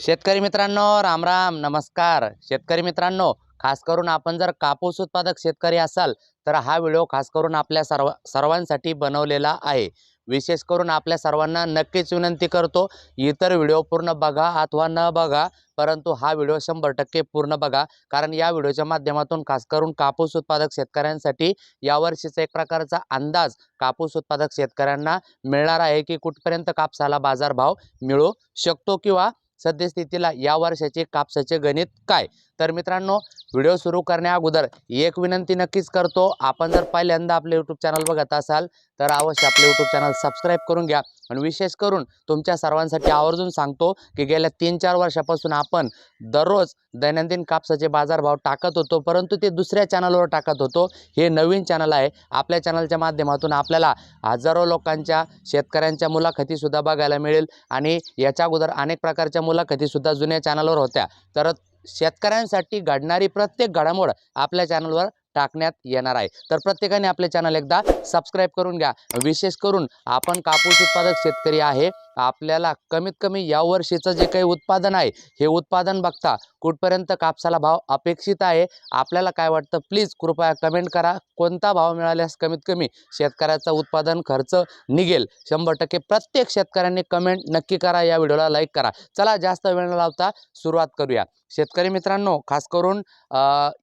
शेतकरी मित्रांनो राम राम नमस्कार. शेतकरी मित्रांनो खास करून आपण जर कापूस उत्पादक शेतकरी असाल तर हा व्हिडिओ खास करून आपल्या सर्व सर्वांसाठी बनवलेला आहे. विशेष करून आपल्या सर्वांना नक्कीच विनंती करतो इतर व्हिडिओ पूर्ण बघा अथवा न बघा परंतु हा व्हिडिओ शंभर टक्के पूर्ण बघा. कारण या व्हिडिओच्या माध्यमातून खास करून कापूस उत्पादक शेतकऱ्यांसाठी यावर्षीचा एक प्रकारचा अंदाज कापूस उत्पादक शेतकऱ्यांना मिळणार आहे की कुठपर्यंत कापसाला बाजारभाव मिळू शकतो किंवा सद्यस्थितीला या वर्षाचे कापसाचे गणित काय? तर मित्रांनो व्हिडिओ सुरू करण्या अगोदर एक विनंती नक्कीच करतो. आपण जर पहिल्यांदा आपले यूट्यूब चॅनल बघत असाल तर अवश्य आपले यूट्यूब चॅनल सबस्क्राईब करून घ्या. आणि विशेष करून तुमच्या सर्वांसाठी आवर्जून सांगतो की गेल्या तीन चार वर्षापासून आपण दररोज दैनंदिन कापसाचे बाजारभाव टाकत होतो परंतु ते दुसऱ्या चॅनलवर टाकत होतो. हे नवीन चॅनल आहे. आपल्या चॅनलच्या माध्यमातून आपल्याला हजारो लोकांच्या शेतकऱ्यांच्या मुलाखतीसुद्धा बघायला मिळेल. आणि याच्या अगोदर अनेक प्रकारच्या मुलाखतीसुद्धा जुन्या चॅनलवर होत्या. तर शेतकऱ्यांसाठी घडणारी प्रत्येक घडामोड आपल्या चॅनलवर टाकण्यात येणार आहे. तर प्रत्येकाने आपले चॅनल एकदा सबस्क्राईब करून घ्या. विशेष करून आपण कापूस उत्पादक शेतकरी आहे. आपल्याला कमीत कमी या वर्षीचं जे काही उत्पादन आहे हे उत्पादन बघता कुठपर्यंत कापसाला भाव अपेक्षित आहे? आपल्याला काय वाटतं? प्लीज कृपया कमेंट करा. कोणता भाव मिळाल्यास कमीत कमी शेतकऱ्याचा उत्पादन खर्च निघेल. शंभर टक्के प्रत्येक शेतकऱ्यांनी कमेंट नक्की करा. या व्हिडिओला लाईक करा. चला जास्त वेळ न लावता सुरुवात करूया. शेतकरी मित्रांनो खास करून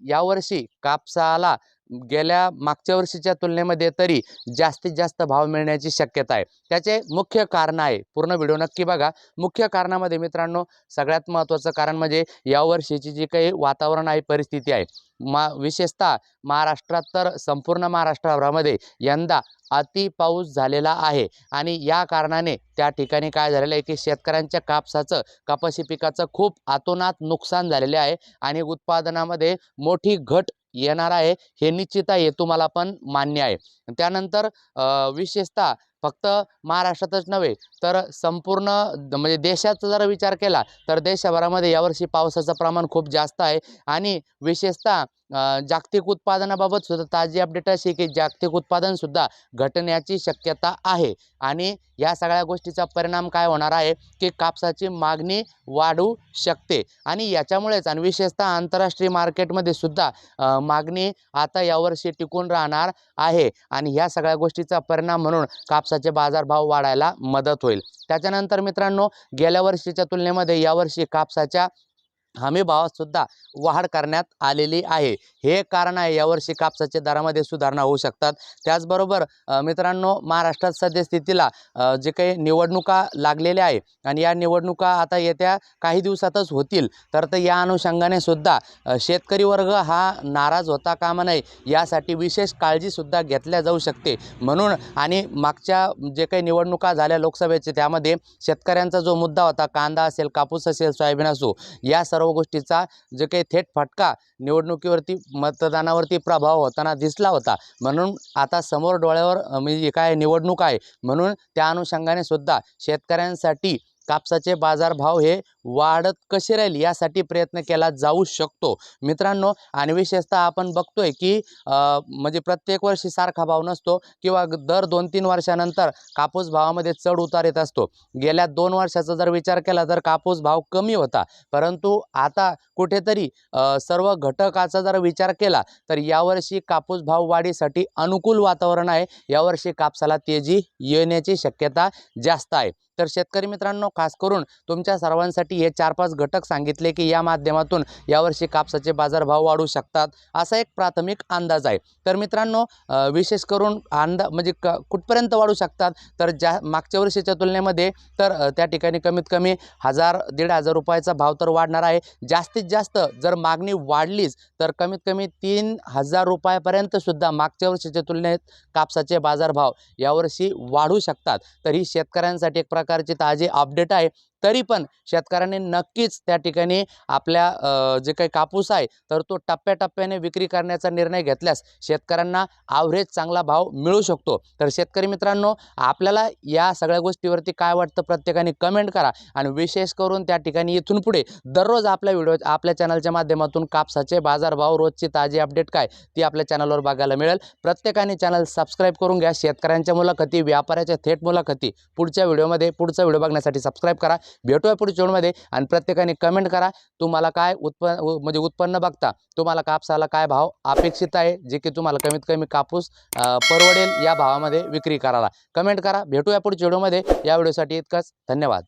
यावर्षी कापसाला गेल्या मागच्या वर्षीच्या तुलनेमध्ये तरी जास्तीत जास्त भाव मिळण्याची शक्यता आहे. त्याचे मुख्य कारण आहे पूर्ण व्हिडिओ नक्की बघा. मुख्य कारणामध्ये मित्रांनो सगळ्यात महत्त्वाचं कारण म्हणजे यावर्षीची जी काही वातावरण आहे परिस्थिती आहे मा विशेषतः महाराष्ट्रात तर संपूर्ण महाराष्ट्राभरामध्ये यंदा अति पाऊस झालेला आहे. आणि या कारणाने त्या ठिकाणी काय झालेलं आहे की शेतकऱ्यांच्या कापसाचं कपाशी पिकाचं खूप आतोनात नुकसान झालेले आहे. आणि उत्पादनामध्ये मोठी घट येणार आहे हे निश्चित आहे तुम्हाला पण मान्य आहे. त्यानंतर विशेषतः फक्त महाराष्ट्रातच नव्हे तर संपूर्ण म्हणजे देशाचा जर विचार केला तर देशभरामध्ये यावर्षी पावसाचं प्रमाण खूप जास्त आहे. आणि विशेषतः जागतिक उत्पादनाबाबत सुद्धा ताजी अपडेट अशी की जागतिक उत्पादनसुद्धा घटण्याची शक्यता आहे. आणि या सगळ्या गोष्टीचा परिणाम काय होणार आहे की कापसाची मागणी वाढू शकते. आणि याच्यामुळेच आणि विशेषतः आंतरराष्ट्रीय मार्केटमध्ये सुद्धा मागणी आता यावर्षी टिकून राहणार आहे. आणि ह्या सगळ्या गोष्टीचा परिणाम म्हणून कापसाचे बाजारभाव वाढायला मदत होईल. त्याच्यानंतर मित्रांनो गेल्या वर्षीच्या तुलनेमध्ये यावर्षी कापसाच्या हमीभावातसुद्धा वाढ करण्यात आलेली आहे. हे कारण आहे यावर्षी कापसाच्या दरामध्ये सुधारणा होऊ शकतात. त्याचबरोबर मित्रांनो महाराष्ट्रात सद्यस्थितीला जे काही निवडणुका लागलेल्या आहे आणि या निवडणुका आता येत्या काही दिवसातच होतील तर तर या अनुषंगाने सुद्धा शेतकरी वर्ग हा नाराज होता कामा नये यासाठी विशेष काळजीसुद्धा घेतल्या जाऊ शकते. म्हणून आणि मागच्या जे काही निवडणुका झाल्या लोकसभेचे त्यामध्ये शेतकऱ्यांचा जो मुद्दा होता कांदा असेल कापूस असेल सोयाबीन असो या सर्व गोष्टीचा जे काही थेट फटका निवडणुकीवरती मतदानावरती प्रभाव होताना दिसला होता. म्हणून आता समोर डोळ्यावर म्हणजे काय निवडणूक आहे म्हणून त्या अनुषंगाने सुद्धा शेतकऱ्यांसाठी कापसाचे बाजारभाव हे वाढत कशी राहील यासाठी प्रयत्न केला जाऊ शकतो. मित्रांनो आणि विशेषतः आपण बघतोय की म्हणजे प्रत्येक वर्षी सारखा भाव नसतो किंवा दर दोन तीन वर्षानंतर कापूस भावामध्ये चढ उतार येत असतो. गेल्या दोन वर्षाचा जर विचार केला तर कापूस भाव कमी होता. परंतु आता कुठेतरी सर्व घटकाचा जर विचार केला तर यावर्षी कापूस भाव वाढीसाठी अनुकूल वातावरण आहे. यावर्षी कापसाला तेजी येण्याची शक्यता जास्त आहे. तर शेतकरी मित्रांनो खास करून तुमच्या सर्वांसाठी हे चार पाच घटक सांगितले की या माध्यमातून यावर्षी कापसाचे बाजारभाव वाढू शकतात असा एक प्राथमिक अंदाज आहे. तर मित्रांनो विशेष करून अंदा म्हणजे क कुठपर्यंत वाढू शकतात? तर ज्या मागच्या वर्षीच्या तुलनेमध्ये तर त्या ठिकाणी कमीत कमी हजार दीड हजार रुपयाचा भाव तर वाढणार आहे. जास्तीत जास्त जर मागणी वाढलीच तर कमीत कमी तीन हजार रुपयापर्यंत सुद्धा मागच्या वर्षीच्या तुलनेत कापसाचे बाजारभाव यावर्षी वाढू शकतात. तर ही शेतकऱ्यांसाठी एक प्रकारची ताजी अपडेट आहे. तरी पण शेतकऱ्यांनी नक्कीच त्या ठिकाणी आपल्या जे काही कापूस आहे तर तो टप्प्याटप्प्याने विक्री करण्याचा निर्णय घेतल्यास शेतकऱ्यांना आवरेज चांगला भाव मिळू शकतो. तर शेतकरी मित्रांनो आपल्याला या सगळ्या गोष्टीवरती काय वाटतं प्रत्येकाने कमेंट करा आणि विशेष करून त्या ठिकाणी इथून पुढे दररोज आपल्या व्हिडिओ आपल्या चॅनलच्या माध्यमातून कापसाचे बाजारभाव रोजची ताजी अपडेट काय ती आपल्या चॅनलवर बघायला मिळेल. प्रत्येकाने चॅनल सबस्क्राईब करून घ्या. शेतकऱ्यांच्या मुलाखती व्यापाऱ्याच्या थेट मुलाखती पुढच्या व्हिडिओमध्ये पुढचा व्हिडिओ बघण्यासाठी सबस्क्राईब करा. भेटूया पुढच्या चोडमध्ये आणि प्रत्येकाने कमेंट करा तुम्हाला काय उत्पन्न म्हणजे उत्पन्न बघता तुम्हाला कापसाला काय भाव अपेक्षित आहे जे की तुम्हाला कमीत कमी कापूस परवडेल या भावामध्ये विक्री करायला. कमेंट करा भेटूया पुढच्या चेडूमध्ये या व्हिडिओसाठी इतकंच. धन्यवाद.